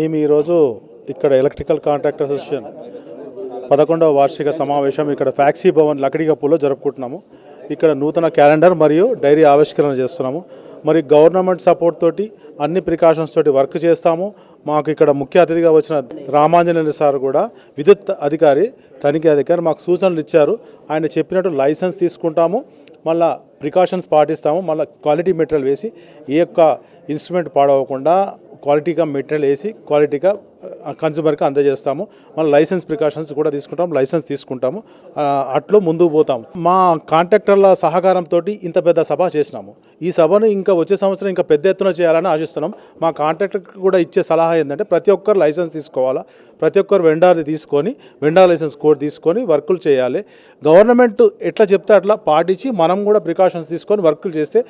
మేము ఈరోజు ఇక్కడ ఎలక్ట్రికల్ కాంట్రాక్టర్ అసోసియేషన్ పదకొండవ వార్షిక సమావేశం ఇక్కడ ఫ్యాక్సీ భవన్ లకడిగప్పులో జరుపుకుంటున్నాము. ఇక్కడ నూతన క్యాలెండర్ మరియు డైరీ ఆవిష్కరణ చేస్తున్నాము. మరి గవర్నమెంట్ సపోర్ట్ తోటి అన్ని ప్రికాషన్స్ తోటి వర్క్ చేస్తాము. మాకు ఇక్కడ ముఖ్య అతిథిగా వచ్చిన రామాంజనేయులు సార్ కూడా విద్యుత్ అధికారి తనిఖీ అధికారి మాకు సూచనలు ఇచ్చారు. ఆయన చెప్పినట్టు లైసెన్స్ తీసుకుంటాము. మళ్ళా ప్రికాషన్స్ పాటిస్తాము. మళ్ళీ క్వాలిటీ మెటీరియల్ వేసి ఏ యొక్క ఇన్స్ట్రుమెంట్ పాడవకుండా క్వాలిటీగా మెటీరియల్ వేసి క్వాలిటీగా కన్జ్యూమర్కి అందజేస్తాము. మన లైసెన్స్ ప్రికాషన్స్ కూడా తీసుకుంటాం లైసెన్స్ తీసుకుంటాము. అట్లో ముందుకు పోతాము. మా కాంట్రాక్టర్ల సహకారంతో ఇంత పెద్ద సభ చేసినాము. ఈ సభను ఇంకా వచ్చే సంవత్సరం ఇంకా పెద్ద ఎత్తున చేయాలని ఆశిస్తున్నాం. మా కాంట్రాక్టర్కి కూడా ఇచ్చే సలహా ఏంటంటే ప్రతి ఒక్కరు లైసెన్స్ తీసుకోవాలా? ప్రతి ఒక్కరు వెండార్ది తీసుకొని వెండార్ లైసెన్స్ కోడ్ తీసుకొని వర్కులు చేయాలి. గవర్నమెంట్ ఎట్లా చెప్తే అట్లా పాటించి మనం కూడా ప్రికాషన్స్ తీసుకొని వర్కులు చేస్తే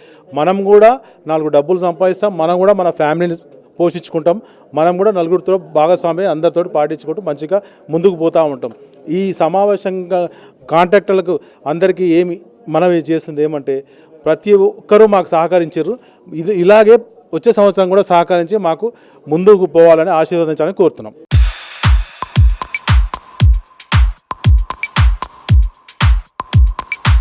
మనం కూడా నాలుగు డబ్బులు సంపాదిస్తాం. మనం కూడా మన ఫ్యామిలీని పోషించుకుంటాం. మనం కూడా నలుగురితో భాగస్వామి అందరితో పాటించుకుంటూ మంచిగా ముందుకు పోతూ ఉంటాం. ఈ సమావేశంగా కాంట్రాక్టర్లకు అందరికీ ఏమి మనం చేస్తుంది ఏమంటే ప్రతి ఒక్కరూ మాకు సహకరించారు. ఇది ఇలాగే వచ్చే సంవత్సరం కూడా సహకరించి మాకు ముందుకు పోవాలని ఆశీర్వదించాలని కోరుతున్నాం.